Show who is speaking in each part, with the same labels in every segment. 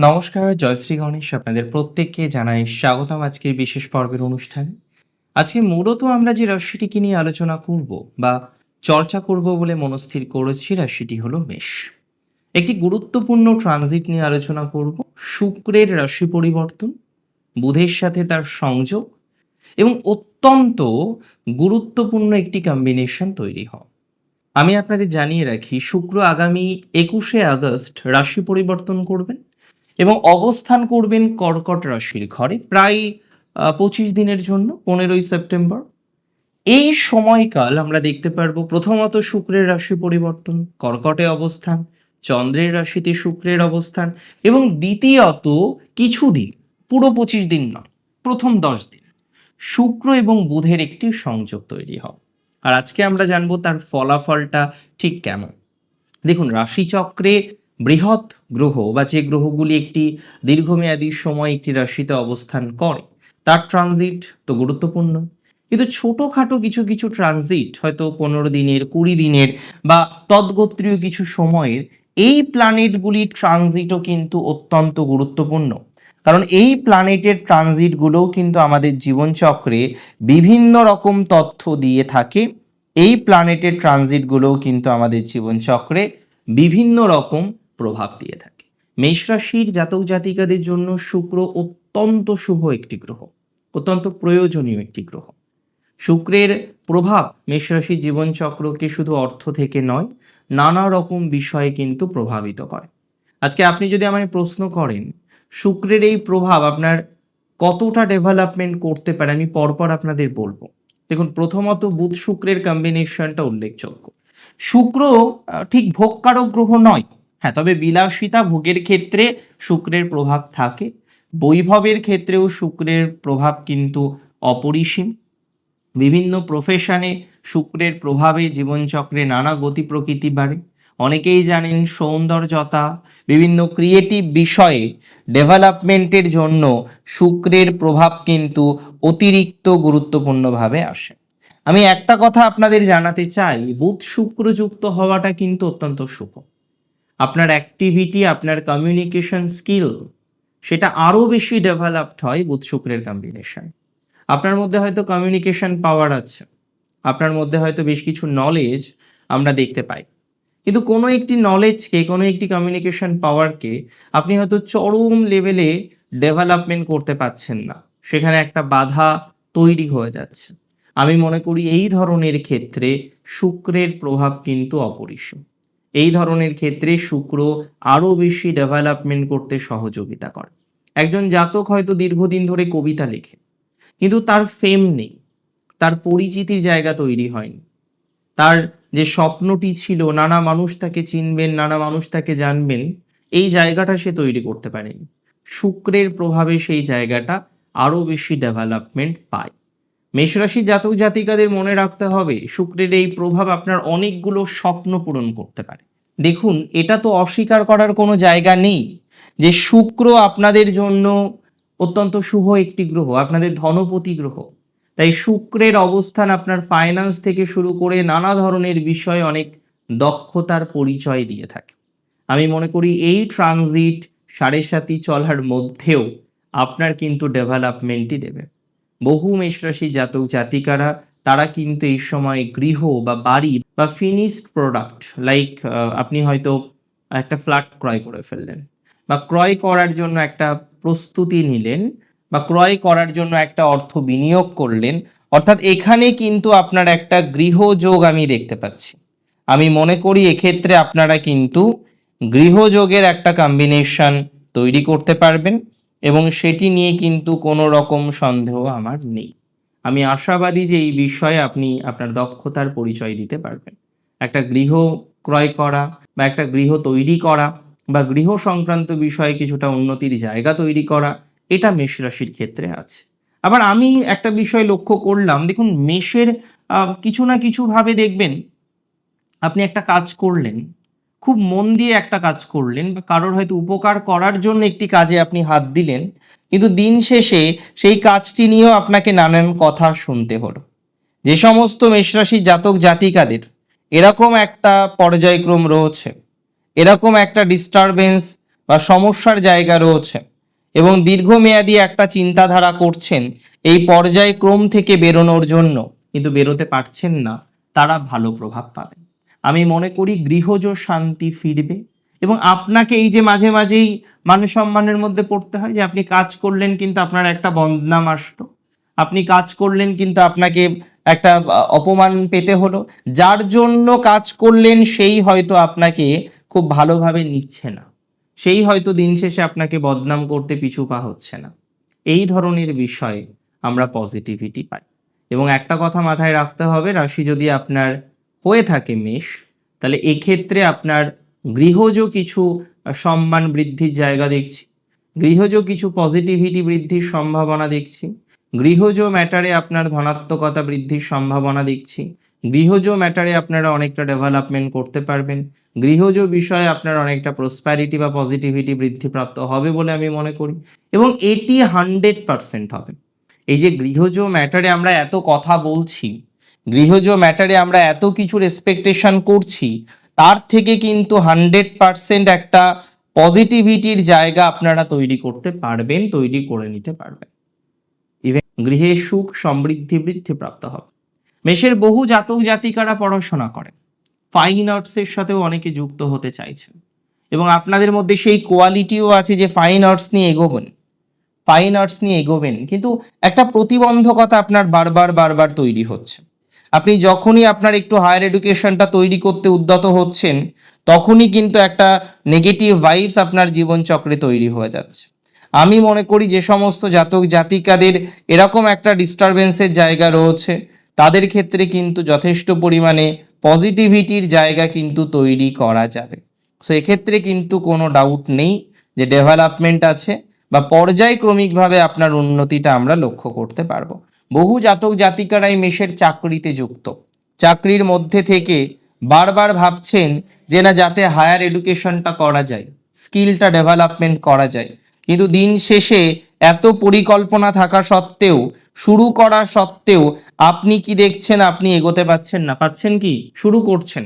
Speaker 1: নমস্কার জয়শ্রী গণেশ আপনাদের প্রত্যেককে জানাই স্বাগতম আজকের বিশেষ পর্বের অনুষ্ঠানে। আজকে মূলত আমরা যে রাশিটিকে নিয়ে আলোচনা করব বা চর্চা করব বলে মনস্থির করেছি রাশিটি হলো মেষ। একটি গুরুত্বপূর্ণ ট্রানজিট নিয়ে আলোচনা করব, শুক্রের রাশি পরিবর্তন, বুধের সাথে তার সংযোগ এবং অত্যন্ত গুরুত্বপূর্ণ একটি কম্বিনেশন তৈরি হয় আমি আপনাদের জানিয়ে রাখি, শুক্র আগামী একুশে আগস্ট রাশি পরিবর্তন করবেন। এবং অবস্থান করবেন কর্কট রাশির ঘরে প্রায় পঁচিশ দিনের জন্য, পনেরোই সেপ্টেম্বর। এই সময়কাল আমরা দেখতে পারব প্রথমত শুক্রের রাশি পরিবর্তন, কর্কটে অবস্থান, চন্দ্রের রাশিতে শুক্রের অবস্থান এবং দ্বিতীয়ত কিছু দিন, পুরো পঁচিশ দিন নয়, প্রথম দশ দিন। শুক্র এবং বুধের একটি সংযোগ তৈরি হয় আর আজকে আমরা জানব তার ফলাফলটা ঠিক কেমন। দেখুন, রাশিচক্রে বৃহৎ গ্রহ বা যে গ্রহগুলি একটি দীর্ঘমেয়াদী সময় একটি রাশিতে অবস্থান করে, তার ট্রানজিট তো গুরুত্বপূর্ণ। কিন্তু ছোটোখাটো কিছু কিছু ট্রানজিট হয়তো পনেরো দিনের, কুড়ি দিনের বা তদ্গোত্রীয় কিছু সময়ের, এই প্ল্যানেটগুলির ট্রানজিটও কিন্তু অত্যন্ত গুরুত্বপূর্ণ। কারণ এই প্ল্যানেটের ট্রানজিটগুলোও কিন্তু আমাদের জীবনচক্রে বিভিন্ন রকম তথ্য দিয়ে থাকে। এই প্ল্যানেটের ট্রানজিটগুলোও কিন্তু আমাদের জীবনচক্রে বিভিন্ন রকম প্রভাব দিয়ে থাকে। মেষ রাশির জাতক জাতিকাদের জন্য শুক্র অত্যন্ত শুভ একটি গ্রহ, অত্যন্ত প্রয়োজনীয় একটি গ্রহ। শুক্রের প্রভাব মেষ রাশির জীবনচক্রকে শুধু অর্থ থেকে নয়, নানা রকম বিষয়ে কিন্তু প্রভাবিত করে। আজকে আপনি যদি আমায় প্রশ্ন করেন, শুক্রের এই প্রভাব আপনার কতটা ডেভেলপমেন্ট করতে পারে, আমি পরপর আপনাদের বলব। দেখুন, প্রথমত বুধ শুক্রের কম্বিনেশনটা উল্লেখযোগ্য। শুক্র ঠিক ভোগকারক গ্রহ নয়। হ্যাঁ তবে বিলাসিতা ভোগের ক্ষেত্রে শুক্রের প্রভাব থাকে। বৈভবের ক্ষেত্রেও শুক্রের প্রভাব কিন্তু অপরিসীম। বিভিন্ন প্রফেশনে শুক্রের প্রভাবে জীবনচক্রে নানা গতি প্রকৃতি বাড়ে। অনেকেই জানেন সৌন্দর্যতা, বিভিন্ন ক্রিয়েটিভ বিষয়ে ডেভেলপমেন্টের জন্য শুক্রের প্রভাব কিন্তু অতিরিক্ত গুরুত্বপূর্ণভাবে আসে। আমি একটা কথা আপনাদের জানাতে চাই, বুধ শুক্র যুক্ত হওয়াটা কিন্তু অত্যন্ত শুভ। আপনার অ্যাক্টিভিটি আপনার কমিউনিকেশন স্কিল সেটা আরও বেশি ডেভেলপড হয় বুধ শুক্রের কম্বিনেশন আপনার মধ্যে হয়তো কমিউনিকেশন পাওয়ার আছে, আপনার মধ্যে হয়তো বেশ কিছু নলেজ আমরা দেখতে পাই। কিন্তু কোনো একটি নলেজকে কোনো একটি কমিউনিকেশন পাওয়ারকে আপনি হয়তো চরম লেভেলে ডেভেলপমেন্ট করতে পারছেন না। সেখানে একটা বাধা তৈরি হয়ে যাচ্ছে। আমি মনে করি এই ধরনের ক্ষেত্রে শুক্রের প্রভাব কিন্তু অপরিসীম। এই ধরনের ক্ষেত্রে শুক্র আরও বেশি ডেভেলপমেন্ট করতে সহযোগিতা করে। একজন জাতক হয়তো দীর্ঘদিন ধরে কবিতা লেখে, কিন্তু তার ফেম নেই, তার পরিচিতির জায়গা তৈরি হয়নি। তার যে স্বপ্নটি ছিল, নানা মানুষ তাকে চিনবেন, নানা মানুষ তাকে জানবেন, এই জায়গাটা সে তৈরি করতে পারেনি। শুক্রের প্রভাবে সেই জায়গাটা আরও বেশি ডেভেলপমেন্ট পায়। মেষরাশি জাতক জাতিকাদের মনে রাখতে হবে, শুক্রের এই প্রভাব আপনার অনেকগুলো স্বপ্ন পূরণ করতে পারে। দেখুন, এটা তো অস্বীকার করার কোনো জায়গা নেই যে শুক্র আপনাদের জন্য অত্যন্ত শুভ একটি গ্রহ, আপনাদের ধনপতি গ্রহ। তাই শুক্রের অবস্থান আপনার ফাইন্যান্স থেকে শুরু করে নানা ধরনের বিষয়ে অনেক দক্ষতার পরিচয় দিয়ে থাকে। আমি মনে করি এই ট্রানজিট সাড়ে সাতি চলার মধ্যেও আপনার কিন্তু ডেভেলপমেন্টই দেবে। বহু মেষরাশি জাতক জাতিকারা, তারা কিন্তু এই সময় গৃহ বা বাড়ি বা ফিনিশড প্রোডাক্ট লাইক আপনি হয়তো একটা ফ্ল্যাট ক্রয় করে ফেললেন বা ক্রয় করার জন্য একটা প্রস্তুতি নিলেন বা ক্রয় করার জন্য একটা অর্থ বিনিয়োগ করলেন। অর্থাৎ এখানে কিন্তু আপনার একটা গৃহযোগ আমি দেখতে পাচ্ছি। আমি মনে করি এক্ষেত্রে আপনারা কিন্তু গৃহযোগের একটা কম্বিনেশন তৈরি করতে পারবেন। এবং সেটি নিয়ে কিন্তু কোনো রকম সন্দেহ আমার নেই। আমি আশাবাদী যে এই বিষয়ে আপনি আপনার দক্ষতার পরিচয় দিতে পারবেন। একটা গৃহ ক্রয় করা বা একটা গৃহ তৈরি করা বা গৃহ সংক্রান্ত বিষয়ে কিছুটা উন্নতির জায়গা তৈরি করা, এটা মেষ রাশির ক্ষেত্রে আছে। আবার আমি একটা বিষয় লক্ষ্য করলাম, দেখুন মেষের কিছু না কিছু ভাবে দেখবেন, আপনি একটা কাজ করলেন খুব মন দিয়ে একটা কাজ করলেন, বা কারোর হয়তো উপকার করার জন্য একটি কাজে আপনি হাত দিলেন, কিন্তু দিন শেষে সেই কাজটি নিয়েও আপনাকে নানান কথা শুনতে হলো। যে সমস্ত মেষরাশি জাতক জাতিকাদের, এরকম একটা পর্যায়ক্রম রয়েছে, এরকম একটা ডিস্টারবেন্স বা সমস্যার জায়গা রয়েছে, এবং দীর্ঘমেয়াদী একটা চিন্তাধারা করছেন এই পর্যায়ক্রম থেকে বেরোনোর জন্য, কিন্তু বেরোতে পারছেন না, তারা ভালো প্রভাব পাবেন। আমি মনে করি গৃহজ শান্তি ফিরবে। এবং আপনাকে এই যে মাঝে মাঝেই মান সম্মানের মধ্যে পড়তে হয় যে আপনি কাজ করলেন কিন্তু আপনার একটা বদনাম আসলো। আপনি কাজ করলেন কিন্তু আপনাকে একটা অপমান পেতে হলো। যার জন্য কাজ করলেন সেই হয়তো আপনাকে খুব ভালোভাবে নিচ্ছে না। সেই হয়তো দিন শেষে আপনাকে বদনাম করতে পিছু পা হচ্ছে না। এই ধরনের বিষয়ে আমরা পজিটিভিটি পাই। এবং একটা কথা মাথায় রাখতে হবে, রাশি যদি আপনার হয়ে থাকে মেষ, তাহলে এক্ষেত্রে আপনার গৃহজ কিছু সম্মান বৃদ্ধির জায়গা দেখছি। গৃহজ কিছু পজিটিভিটি বৃদ্ধির সম্ভাবনা দেখছি। গৃহজ ম্যাটারে আপনার ধনাত্মকতা বৃদ্ধির সম্ভাবনা দেখছি। গৃহজ ম্যাটারে আপনারা অনেকটা ডেভেলপমেন্ট করতে পারবেন। গৃহজ বিষয়ে আপনার অনেকটা প্রসপ্যারিটি বা পজিটিভিটি বৃদ্ধিপ্রাপ্ত হবে বলে আমি মনে করি। এবং এটি হান্ড্রেড পারসেন্ট হবে। এই যে গৃহজ ম্যাটারে আমরা এত কথা বলছি গৃহজ ম্যাটারে আমরা এত কিছুর এক্সপেকটেশন করছি, তার থেকে কিন্তু হান্ড্রেড পারসেন্ট একটা পজিটিভিটির জায়গা আপনারা তৈরি করতে পারবেন, তৈরি করে নিতে পারবেন। ইভেন গৃহে সুখ, সমৃদ্ধি, বৃদ্ধি প্রাপ্ত হবে। মেষের বহু জাতক জাতিকারা পড়াশোনা করেন। ফাইন আর্টসের সাথেও অনেকে যুক্ত হতে চাইছেন। এবং আপনাদের মধ্যে সেই কোয়ালিটিও আছে যে ফাইন আর্টস নিয়ে এগোবেন। ফাইন আর্টস নিয়ে এগোবেন। কিন্তু একটা প্রতিবন্ধকতা আপনার বারবার বারবার তৈরি হচ্ছে। আপনি যখনই আপনার একটু হায়ার এডুকেশনটা তৈরি করতে উদ্যত হচ্ছেন, তখনই কিন্তু একটা নেগেটিভ ভাইবস আপনার জীবনচক্রে তৈরি হয়ে যাচ্ছে। আমি মনে করি যে সমস্ত জাতক জাতিকাদের এরকম একটা ডিস্টারবেন্সের জায়গা রয়েছে, তাদের ক্ষেত্রে কিন্তু যথেষ্ট পরিমাণে পজিটিভিটির জায়গা কিন্তু তৈরি করা যাবে। সো এক্ষেত্রে কিন্তু কোনো ডাউট নেই যে ডেভেলপমেন্ট আছে বা পর্যায়ক্রমিকভাবে আপনার উন্নতিটা আমরা লক্ষ্য করতে পারব। বহু জাতক জাতিকারাই মেষের চাকরিতে যুক্ত। চাকরির মধ্যে থেকে বারবার ভাবছেন যে না যাতে হায়ার এডুকেশনটা করা যায়, স্কিলটা ডেভেলপমেন্ট করা যায়। কিন্তু দিন শেষে এত পরিকল্পনা থাকা সত্ত্বেও, শুরু করা সত্ত্বেও আপনি কি দেখছেন, আপনি এগোতে পাচ্ছেন না? পাচ্ছেন কি? শুরু করছেন।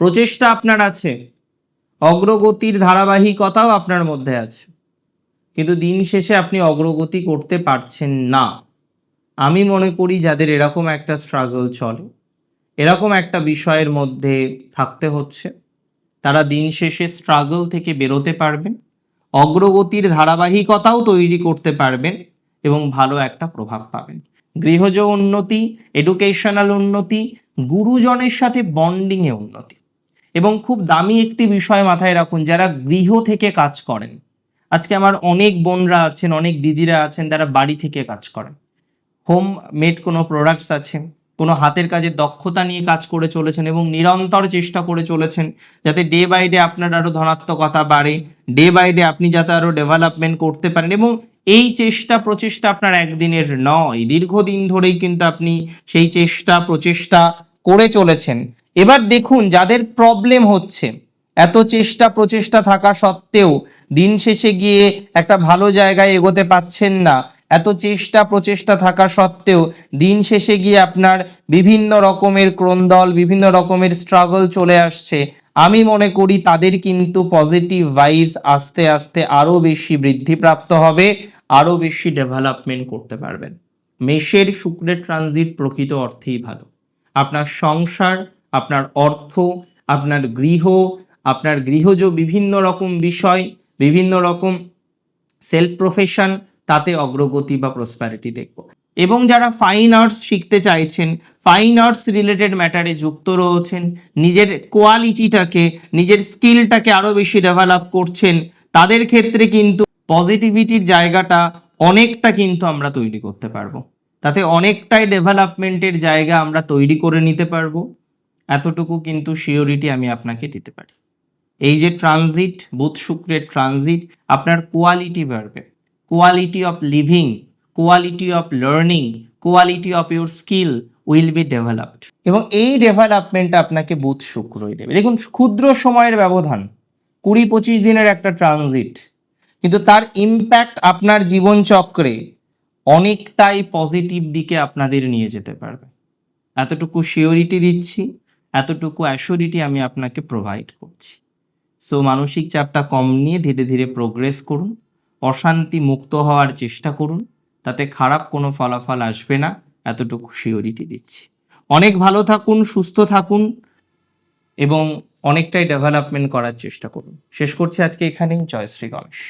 Speaker 1: প্রচেষ্টা আপনার আছে। অগ্রগতির ধারাবাহিকতাও আপনার মধ্যে আছে। কিন্তু দিন শেষে আপনি অগ্রগতি করতে পারছেন না। আমি মনে করি যাদের এরকম একটা স্ট্রাগল চলে, এরকম একটা বিষয়ের মধ্যে থাকতে হচ্ছে, তারা দিন শেষে স্ট্রাগল থেকে বেরোতে পারবেন, অগ্রগতির ধারাবাহিকতাও তৈরি করতে পারবেন এবং ভালো একটা প্রভাব পাবেন। গৃহজ উন্নতি এডুকেশনাল উন্নতি, গুরুজনের সাথে বন্ডিংয়ে উন্নতি। এবং খুব দামি একটি বিষয় মাথায় রাখুন, যারা গৃহ থেকে কাজ করেন, আজকে আমার অনেক বোনরা আছেন, অনেক দিদিরা আছেন, যারা বাড়ি থেকে কাজ করেন হোম মেড কোনো প্রোডাক্টস আছে, কোনো হাতের কাজের দক্ষতা নিয়ে কাজ করে চলেছেন এবং নিরন্তর চেষ্টা করে চলেছেন যাতে ডে বাই ডে আপনার আরও ধনাত্মকতা বাড়ে ডে বাই ডে আপনি যাতে আরও ডেভেলপমেন্ট করতে পারেন এবং এই চেষ্টা প্রচেষ্টা আপনার একদিনের নয়, দীর্ঘদিন ধরেই কিন্তু আপনি সেই চেষ্টা প্রচেষ্টা করে চলেছেন। এবার দেখুন যাদের প্রবলেম হচ্ছে এত চেষ্টা প্রচেষ্টা থাকা সত্ত্বেও দিন শেষে গিয়ে একটা ভালো জায়গায় এগোতে পাচ্ছেন না। এত চেষ্টা প্রচেষ্টা থাকা সত্ত্বেও দিন শেষে গিয়ে আপনার বিভিন্ন রকমের ক্রন্দল, বিভিন্ন রকমের স্ট্রাগল চলে আসছে। আমি মনে করি তাদের কিন্তু পজিটিভ ভাইবস আস্তে আস্তে আরও বেশি বৃদ্ধিপ্রাপ্ত হবে আরও বেশি ডেভেলপমেন্ট করতে পারবেন। মেষের শুক্রের ট্রানজিট প্রকৃত অর্থেই ভালো। আপনার সংসার, আপনার অর্থ, আপনার গৃহ আপনার গৃহজ বিভিন্ন রকম বিষয়, বিভিন্ন রকম সেলফ প্রফেশন তাতে অগ্রগতি বা প্রসপ্যারিটি দেখব। এবং যারা ফাইন আর্টস শিখতে চাইছেন ফাইন আর্টস রিলেটেড ম্যাটারে যুক্ত রয়েছেন, নিজের কোয়ালিটিটাকে নিজের স্কিলটাকে আরও বেশি ডেভেলপ করছেন, তাদের ক্ষেত্রে কিন্তু পজিটিভিটির জায়গাটা অনেকটা কিন্তু আমরা তৈরি করতে পারব। তাতে অনেকটাই ডেভেলপমেন্টের জায়গা আমরা তৈরি করে নিতে পারব। এতটুকু কিন্তু শিওরিটি আমি আপনাকে দিতে পারি। এই যে ট্রানজিট বুধ শুক্রের ট্রানজিট আপনার কোয়ালিটি বাড়বে। Quality of living quality of learning quality of your skill will be developed এবং এই ডেভেলপমেন্ট আপনাকে বুধ শুক্রই দেবে। দেখুন, ক্ষুদ্র সময়ের ব্যবধান, কুড়ি পঁচিশ দিনের একটা ট্রানজিট কিন্তু তার ইম্প্যাক্ট আপনার জীবনচক্রে অনেকটাই পজিটিভ দিকে আপনাদের নিয়ে যেতে পারবে। এতটুকু শিওরিটি দিচ্ছি, এতটুকু অ্যাসিওরিটি আমি আপনাকে প্রোভাইড সো মানসিক চাপটা কম নিয়ে ধীরে ধীরে প্রোগ্রেস করুন। অশান্তি মুক্ত হওয়ার চেষ্টা করুন। তাতে খারাপ কোনো ফলাফল আসবে না। এতটুকু শিওরিটি দিচ্ছি। অনেক ভালো থাকুন, সুস্থ থাকুন এবং অনেকটাই ডেভেলপমেন্ট করার চেষ্টা করুন। শেষ করছি আজকে এখানেই। জয় শ্রী গণেশ।